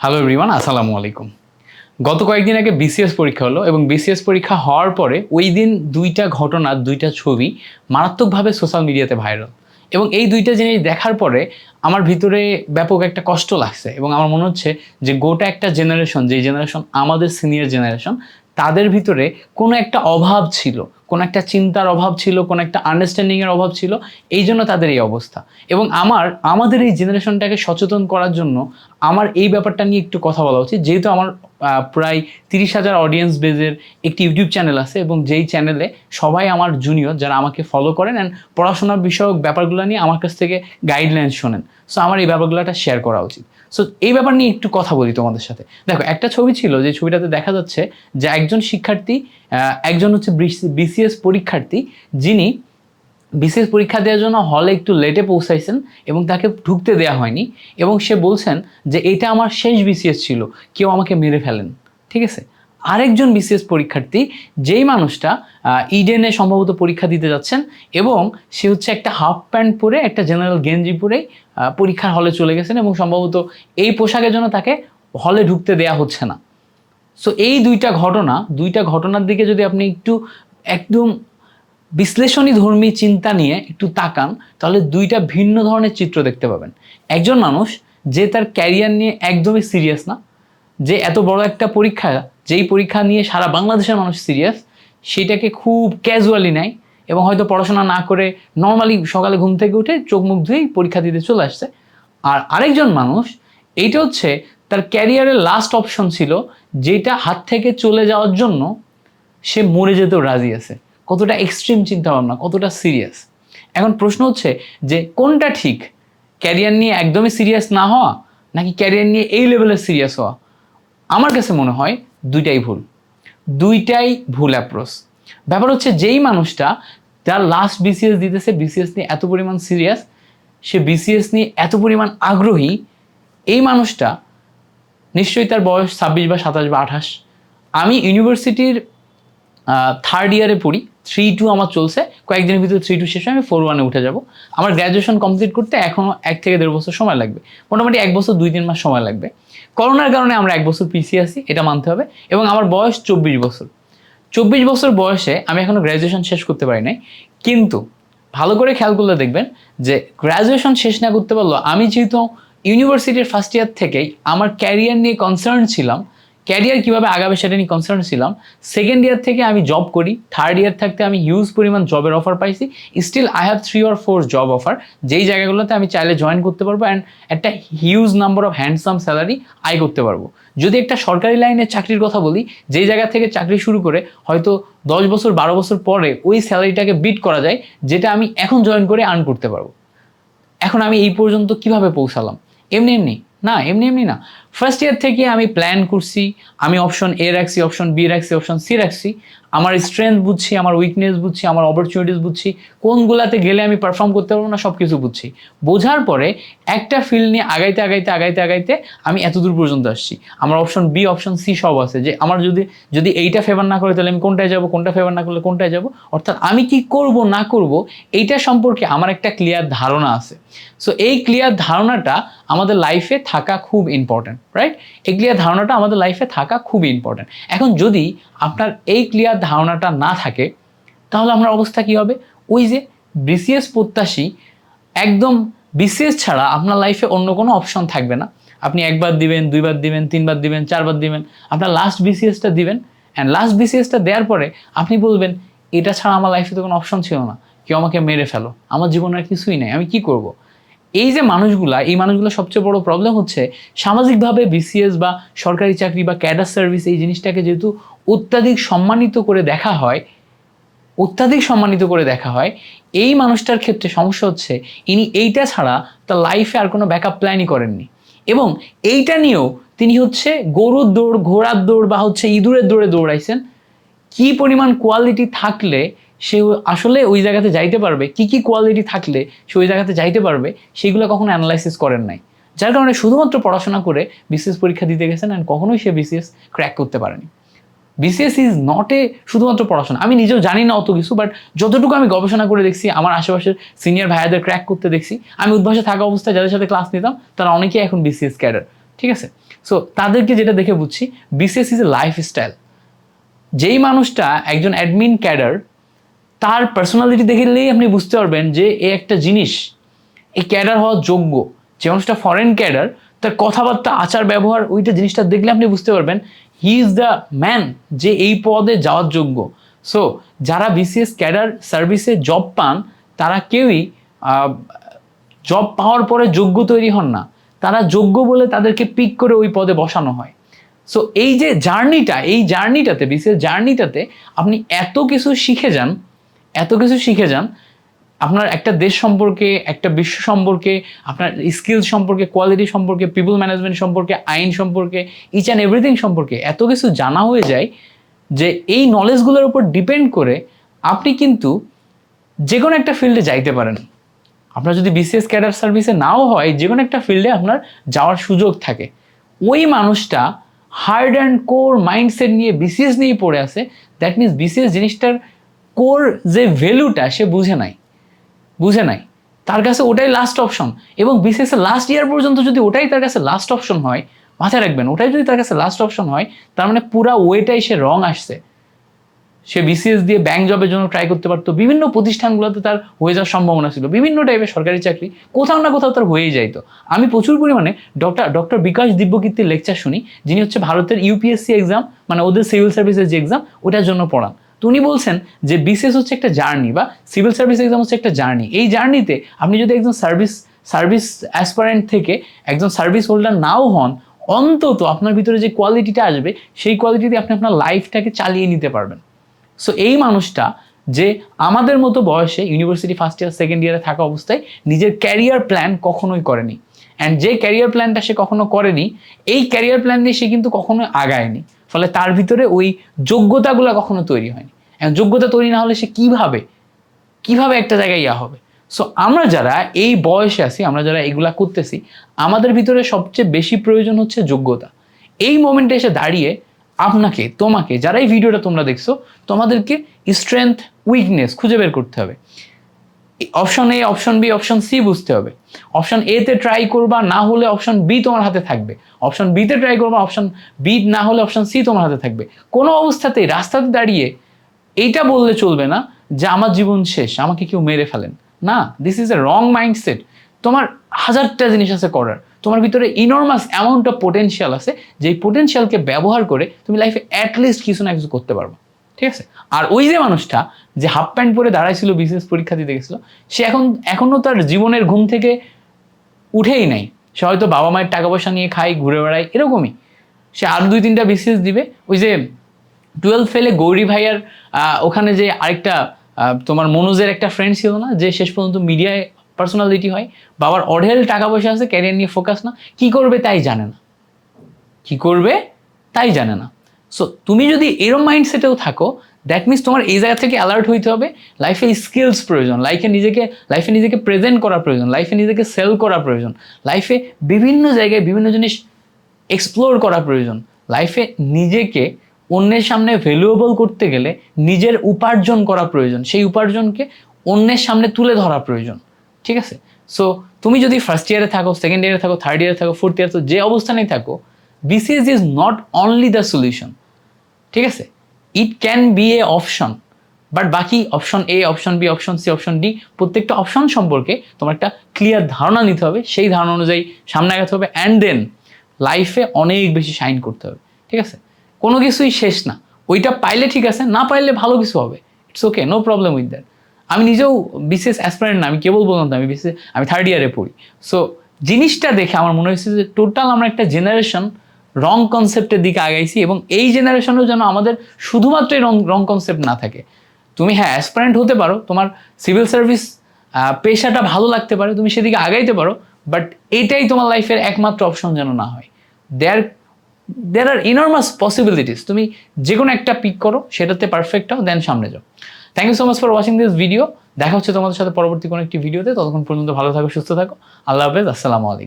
Hello everyone আসসালামু আলাইকুম। গত কয়েকদিন আগে বিসিএস পরীক্ষা হলো এবং বিসিএস পরীক্ষা হওয়ার পরে ওই দিন দুইটা ঘটনা, দুইটা ছবি মারাত্মকভাবে সোশ্যাল মিডিয়াতে ভাইরাল এবং এই দুইটা জিনিস দেখার পরে আমার ভিতরে ব্যাপক একটা কষ্ট লাগছে এবং আমার মনে হচ্ছে যে গোটা একটা জেনারেশন যে জেনারেশন আমাদের সিনিয়র জেনারেশন তাদের ভিতরে কোনো একটা অভাব ছিল। কোনো একটা চিন্তার অভাব ছিল, কোনো একটা আন্ডারস্ট্যান্ডিংয়ের অভাব ছিল, এই জন্য তাদের এই অবস্থা। এবং আমার, আমাদের এই জেনারেশনটাকে সচেতন করার জন্য আমার এই ব্যাপারটা নিয়ে একটু কথা বলা উচিত। যেহেতু আমার প্রায় তিরিশ হাজার অডিয়েন্স বেজের একটি ইউটিউব চ্যানেল আছে এবং যেই চ্যানেলে সবাই আমার জুনিয়র যারা আমাকে ফলো করেন অ্যান্ড পড়াশোনার বিষয়ক ব্যাপারগুলো নিয়ে আমার কাছ থেকে গাইডলাইন শোনেন। সো আমার এই ব্যাপারগুলোটা শেয়ার করা উচিত। সো এই ব্যাপার নিয়ে একটু কথা বলি তোমাদের সাথে। দেখো, একটা ছবি ছিল যে ছবিটাতে দেখা যাচ্ছে যে একজন শিক্ষার্থী একজন হচ্ছে বিসিএস পরীক্ষার্থী যিনি বিসিএস পরীক্ষা দেওয়ার জন্য হলে একটু লেটে পৌঁছাইছেন এবং তাকে ঢুকতে দেওয়া হয়নি এবং সে বলছেন যে এটা আমার শেষ বিসিএস ছিল কেউ আমাকে মেরে ফেলেন। ঠিক আছে? আরেকজন বিসিএস পরীক্ষার্থী যেই মানুষটা ইডেনে সম্ভবত পরীক্ষা দিতে যাচ্ছেন এবং সে হচ্ছে একটা হাফ প্যান্ট পরে একটা জেনারেল গেঞ্জি আহ, পরীক্ষার হলে চলে গেছেন এবং সম্ভবত এই পোশাকের জন্য তাকে হলে ঢুকতে দেয়া হচ্ছে না। সো এই দুইটা ঘটনা, দুইটা ঘটনার দিকে যদি আপনি একটু একদম বিশ্লেষণী ধর্মী চিন্তা নিয়ে একটু তাকান, তাহলে দুইটা ভিন্ন ধরনের চিত্র দেখতে পাবেন। একজন মানুষ যে তার ক্যারিয়ার নিয়ে একদমই সিরিয়াস না, যে এত বড় একটা পরীক্ষা, যেই পরীক্ষা নিয়ে সারা বাংলাদেশের মানুষ সিরিয়াস, সেটাকে খুব ক্যাজুয়ালি নেয় এবং হয়তো পড়াশোনা না করে নর্মালি সকালে ঘুম থেকে উঠে চোখ মুখ ধুয়েই পরীক্ষা দিতে চলে আসছে। আর আরেকজন মানুষ, এইটা হচ্ছে তার ক্যারিয়ারের লাস্ট অপশন ছিল যেটা হাত থেকে চলে যাওয়ার জন্য সে মরে যেতেও রাজি আছে। কতটা এক্সট্রিম চিন্তা ভাবনা কতটা সিরিয়াস এখন প্রশ্ন হচ্ছে যে কোনটা ঠিক? ক্যারিয়ার নিয়ে একদমই সিরিয়াস না হওয়া নাকি ক্যারিয়ার নিয়ে এই লেভেলের সিরিয়াস হওয়া? আমার কাছে মনে হয় দুইটাই ভুল। দুইটাই ভুল অ্যাপ্রোচ ব্যাপার হচ্ছে যেই মানুষটা যার লাস্ট বিসিএস দিতেছে বিসিএস নিয়ে এত পরিমাণ সিরিয়াস সে বিসিএস নিয়ে এত পরিমাণ আগ্রহী, এই মানুষটা নিশ্চয়ই তার বয়স ছাব্বিশ বা সাতাশ বা আঠাশ। আমি ইউনিভার্সিটির থার্ড ইয়ারে পড়ি। থ্রি টু আমার চলছে। কয়েকদিনের ভিতরে থ্রি টু শেষ হয়ে আমি ফোর ওয়ানে উঠে যাব। আমার গ্র্যাজুয়েশন কমপ্লিট করতে এখনও এক থেকে দেড় বছর সময় লাগবে। মোটামুটি এক বছর, দুই তিন মাস সময় লাগবে। করোনার কারণে আমরা এক বছর পিছিয়ে আছি, এটা মানতে হবে। এবং আমার বয়স চব্বিশ বছর। চব্বিশ বছর বয়সে আমি এখনও গ্র্যাজুয়েশন শেষ করতে পারি নাই। কিন্তু ভালো করে খেয়াল করলে দেখবেন যে গ্র্যাজুয়েশন শেষ না করতে পারল আমি যেহেতু ইউনিভার্সিটির ফার্স্ট ইয়ার থেকেই আমার ক্যারিয়ার নিয়ে কনসার্ন ছিলাম। ক্যারিয়ার কীভাবে আগাবে সেটা নিয়ে কনসার্ন ছিলাম। সেকেন্ড ইয়ার থেকে আমি জব করি। থার্ড ইয়ার থাকতে আমি হিউজ পরিমাণ জবের অফার পাইছি। Still I have three or four job offer যেই জায়গাগুলোতে আমি চাইলে জয়েন করতে পারব অ্যান্ড একটা huge number of handsome salary আয় করতে পারব। যদি একটা সরকারি লাইনের চাকরির কথা বলি, যেই জায়গা থেকে চাকরি শুরু করে হয়তো দশ বছর, বারো বছর পরে ওই স্যালারিটাকে বিট করা যায়, যেটা আমি এখন জয়েন করে আর্ন করতে পারব। এখন আমি এই পর্যন্ত কীভাবে পৌঁছালাম? এমনি এমনি, না, এমনি এমনি না। ফার্স্ট ইয়ার থেকে আমি প্ল্যান করছি, আমি অপশন এ রাখছি অপশন বি রাখছি অপশন সি রাখছি। আমার স্ট্রেংথ বুঝছি, আমার উইকনেস বুঝছি, আমার অপরচুনিটিস বুঝছি। কোনগুলাতে গেলে আমি পারফর্ম করতে পারব না সব কিছু বুঝছি। বোঝার পরে একটা ফিল্ড নিয়ে আগাইতে আগাইতে আগাইতে আগাইতে আমি এতদূর পর্যন্ত আসছি। আমার অপশন বি অপশন সি সব আছে। যে আমার যদি যদি এইটা ফেভার না করে, তাহলে আমি কোনটায় যাব, কোনটা ফেভার না করলে কোনটায় যাব? অর্থাৎ আমি কি করব, না করব, এইটা সম্পর্কে আমার একটা ক্লিয়ার ধারণা আছে। সো এই ক্লিয়ার ধারণাটা আমাদের লাইফে থাকা খুব ইম্পর্ট্যান্ট রাইট এই ক্লিয়ার ধারণাটা আমাদের লাইফে থাকা খুব ইম্পর্ট্যান্ট এখন যদি আপনার এই ক্লিয়ার ধারণাটা না থাকে, তাহলে আমার অবস্থা কি হবে? ওই যে বিসিএস প্রত্যাশী, একদম বিসিএস ছাড়া আপনার লাইফে অন্য কোনো অপশন থাকবে না। আপনি একবার দিবেন, দুইবার দিবেন, তিনবার দিবেন, চারবার দিবেন, আপনার লাস্ট বিসিএসটা দিবেন অ্যান্ড লাস্ট বিসিএসটা দেওয়ার পরে আপনি বলবেন, এটা ছাড়া আমার লাইফে তো কোনো অপশন ছিল না। কেউ আমাকে মেরে ফেলো। আমার জীবনে আর কিছুই নেই। আমি কি করব। এই যে মানুষগুলা, এই মানুষগুলো সবচেয়ে বড় প্রবলেম হচ্ছে সামাজিকভাবে বিসিএস বা সরকারি চাকরি বা ক্যাডার সার্ভিস এই জিনিসটাকে যেহেতু অত্যাধিক সম্মানিত করে দেখা হয়, অত্যাধিক সম্মানিত করে দেখা হয়, এই মানুষটার ক্ষেত্রে সমস্যা হচ্ছে ইনি এইটা ছাড়া তার লাইফে আর কোনো ব্যাকআপ প্ল্যানই করেননি। এবং এইটা নিয়েও তিনি হচ্ছে গরুর দৌড়, ঘোড়ার দৌড় বা হচ্ছে ইঁদুরের দৌড়ে দৌড়াইছেন। কি পরিমাণ কোয়ালিটি থাকলে সে আসলে ওই জায়গাতে যাইতে পারবে, কি কি কোয়ালিটি থাকলে সে ওই জায়গাতে যাইতে পারবে, সেগুলো কখনো অ্যানালাইসিস করেন নাই। যার কারণে শুধুমাত্র পড়াশোনা করে বিসিএস পরীক্ষা দিতে গেছেন অ্যান্ড কখনোই সে বিসিএস ক্র্যাক করতে পারেনি। বিসিএস ইজ নট এ শুধুমাত্র পড়াশোনা। আমি নিজেও জানি না অত কিছু বাট যতটুকু আমি গবেষণা করে দেখছি, আমার আশেপাশের সিনিয়র ভাইয়াদের ক্র্যাক করতে দেখছি, আমি উদ্ভাসে থাকা অবস্থায় যাদের সাথে ক্লাস নিতাম, তারা অনেকেই এখন বিসিএস ক্যাডার ঠিক আছে? সো তাদেরকে যেটা দেখে বুঝছি BCS is a life style যেই মানুষটা একজন অ্যাডমিন ক্যাডার তার পার্সোনালিটি দেখলেই আপনি বুঝতে পারবেন যে এ একটা জিনিস এই ক্যাডার হওয়ার যোগ্য। যে মানুষটা ফরেন ক্যাডার তার কথাবার্তা, আচার, ব্যবহার, ওইটা জিনিসটা দেখলে আপনি বুঝতে পারবেন হি ইজ দ্য ম্যান যে এই পদে যাওয়ার যোগ্য। সো যারা বিসিএস ক্যাডার সার্ভিসে জব পান, তারা কেউই জব পাওয়ার পরে যোগ্য তৈরি হন না। তারা যোগ্য বলে তাদেরকে পিক করে ওই পদে বসানো হয়। সো এই যে জার্নিটা এই জার্নিটাতে বিশেষ জার্নিটাতে আপনি এত কিছু শিখে যান এত কিছু শিখে যান, আপনার একটা দেশ সম্পর্কে, একটা বিশ্ব সম্পর্কে, আপনার স্কিল সম্পর্কে কোয়ালিটি সম্পর্কে পিপল ম্যানেজমেন্ট সম্পর্কে, আইন সম্পর্কে ইচ অ্যান্ড এভরিথিং সম্পর্কে এত কিছু জানা হয়ে যায় যে এই নলেজগুলোর উপর ডিপেন্ড করে আপনি কিন্তু যে কোনো একটা ফিল্ডে যাইতে পারেন। আপনার যদি বিসিএস ক্যাডার সার্ভিসে নাও হয় যে কোনো একটা ফিল্ডে আপনার যাওয়ার সুযোগ থাকে। ওই মানুষটা হার্ড অ্যান্ড কোর মাইন্ডসেট নিয়ে বিসিএস নিয়ে পড়ে আছে দ্যাট মিনস বিসিএস জিনিসটার কোর যে ভ্যালুটা সে বুঝে নাই বুঝে নাই, তার কাছে ওটাই লাস্ট অপশন এবং বিসিএস লাস্ট ইয়ার পর্যন্ত যদি ওটাই তার কাছে লাস্ট অপশন হয়, মাথায় রাখবেন, ওটাই যদি তার কাছে লাস্ট অপশন হয়, তার মানে পুরা ওয়েটাই সে রং আসছে। সে বিসিএস দিয়ে ব্যাংক জবের জন্য ট্রাই করতে পারতো, বিভিন্ন প্রতিষ্ঠানগুলোতে তার হয়ে যাওয়ার সম্ভাবনা ছিল, বিভিন্ন টাইপের সরকারি চাকরি, কোথাও না কোথাও তার হয়েই যাইতো। আমি প্রচুর পরিমাণে ডক্টর ডক্টর বিকাশ দিব্যকীর্তির লেকচার শুনি, যিনি হচ্ছে ভারতের ইউপিএসসি এক্সাম মানে ওদের সিভিল সার্ভিসের যে এক্সাম ওটার জন্য পড়ান। তো উনি বলছেন যে বিসিএস হচ্ছে একটা জার্নি বা সিভিল সার্ভিস এক্সাম হচ্ছে একটা জার্নি। এই জার্নিতে আপনি যদি একজন সার্ভিস সার্ভিস অ্যাসপারেন্ট থেকে একজন সার্ভিস হোল্ডার নাও হন, অন্তত আপনার ভিতরে যে কোয়ালিটিটা আসবে, সেই কোয়ালিটিতে আপনি আপনার লাইফটাকে চালিয়ে নিতে পারবেন। সো এই মানুষটা যে আমাদের মতো বয়সে ইউনিভার্সিটি ফার্স্ট ইয়ার, সেকেন্ড ইয়ারে থাকা অবস্থায় নিজের ক্যারিয়ার প্ল্যান কখনোই করেনি। অ্যান্ড যে ক্যারিয়ার প্ল্যানটা সে কখনো করেনি, এই ক্যারিয়ার প্ল্যান দিয়ে সে কিন্তু কখনোই আগায়নি। ফলে তার ভিতরে ওই যোগ্যতাগুলো কখনো তৈরি হয়নি। যোগ্যতা তৈরি না হলে সে কীভাবে কীভাবে একটা জায়গায় ইয়া হবে? সো আমরা যারা এই বয়সে আছি, আমরা যারা এগুলা করতেছি, আমাদের ভিতরে সবচেয়ে বেশি প্রয়োজন হচ্ছে যোগ্যতা। এই মোমেন্টে এসে দাঁড়িয়ে আপনাকে, তোমাকে, যারা এই ভিডিওটা তোমরা দেখছ, তোমাদেরকে স্ট্রেংথ উইকনেস খুঁজে বের করতে হবে। Option A option B option C বুঝতে হবে। অপশন এ তে ট্রাই করবা, না হলে অপশন বি তোমার হাতে থাকবে। অপশন বি তে ট্রাই করবা অপশন বি না হলে অপশন সি তোমার হাতে থাকবে। কোনো অবস্থাতেই রাস্তাতে দাঁড়িয়ে এইটা বললে চলবে না যে আমার জীবন শেষ, আমাকে কেউ মেরে ফেলেন। না this is a wrong mindset তোমার হাজারটা জিনিস আছে করার। তোমার ভিতরে ইনর্মাস অ্যামাউন্ট অফ পোটেনশিয়াল আছে, যেই পোটেনশিয়ালকে ব্যবহার করে তুমি লাইফে অ্যাটলিস্ট কিছু না কিছু করতে পারবে। ঠিক আছে? আর ওই যে মানুষটা যে হাফ প্যান্ট পরে দাঁড়াইছিল বিজনেস পরীক্ষা দিতে গেছিল, সে এখন এখনও তার জীবনের ঘুম থেকে উঠেই নাই। সে হয়তো বাবা মায়ের টাকা পয়সা নিয়ে খায়, ঘুরে বেড়ায়, এরকমই। সে আর দুই তিনটা বিসিএস দিবে। ওই যে টুয়েলভ ফেলে গৌরী ভাইয়ার ওখানে যে আরেকটা তোমার মনোজের একটা ফ্রেন্ড ছিল না, যে শেষ পর্যন্ত মিডিয়ায় পার্সোনালিটি হয়, বাবার অঢেল টাকা পয়সা আছে ক্যারিয়ার নিয়ে ফোকাস না। কি করবে তাই জানে না। কি করবে তাই জানে না। সো তুমি যদি এরম মাইন্ডসেটেও থাকো দ্যাট মিনস তোমার এই জায়গা থেকে অ্যালার্ট হইতে হবে লাইফে স্কিলস প্রয়োজন লাইফে নিজেকে লাইফে নিজেকে প্রেজেন্ট করা প্রয়োজন লাইফে নিজেকে সেল করা প্রয়োজন লাইফে বিভিন্ন জায়গায় বিভিন্ন জিনিস এক্সপ্লোর করা প্রয়োজন লাইফে নিজেকে অন্যের সামনে ভ্যালুয়েবল করতে গেলে নিজের উপার্জন করা প্রয়োজন, সেই উপার্জনকে অন্যের সামনে তুলে ধরা প্রয়োজন, ঠিক আছে? সো তুমি যদি ফার্স্ট ইয়ারে থাকো সেকেন্ড ইয়ারে থাকো থার্ড ইয়ারে থাকো ফোর্থ ইয়ারে যে অবস্থানেই থাকো BCS is not only the solution ঠিক আছে? It can be a option but বাকি option A option B option C option D প্রত্যেকটা অপশন সম্পর্কে তোমার একটা ক্লিয়ার ধারণা নিতে হবে। সেই ধারণা অনুযায়ী সামনে আগাতে হবে অ্যান্ড দেন লাইফে অনেক বেশি শাইন করতে হবে। ঠিক আছে? কোনো কিছুই শেষ না। ওইটা পাইলে ঠিক আছে, না পাইলে ভালো কিছু হবে। It's okay no problem with that আমি নিজেও বিশেষ অ্যাসপারেন্ট না, আমি কেবল বললাম আমি বিশেষ আমি থার্ড ইয়ারে পড়ি। সো জিনিসটা দেখে আমার মনে হয়েছে যে টোটাল আমরা একটা জেনারেশন রং কনসেপ্টের দিকে আগাইছি এবং এই জেনারেশনেও যেন আমাদের শুধুমাত্র রং রং কনসেপ্ট না থাকে। তুমি হ্যাঁ অ্যাসপারেন্ট হতে পারো, তোমার সিভিল সার্ভিস পেশাটা ভালো লাগতে পারে, তুমি সেদিকে আগাইতে পারো বাট এটাই তোমার লাইফের একমাত্র অপশন যেন না হয়। দেয়ার দেয়ার আর ইনর্মাস পসিবিলিটিস তুমি যে কোনো একটা পিক করো, সেটাতে পারফেক্ট হও দেন সামনে যাও। Thank you so much for watching this video দেখা হচ্ছে তোমাদের সাথে পরবর্তী কোনো একটি ভিডিওতে ততক্ষণ পর্যন্ত ভালো থাকো, সুস্থ থাকো। আল্লাহ হাফেজ, আসসালামু আলাইকুম।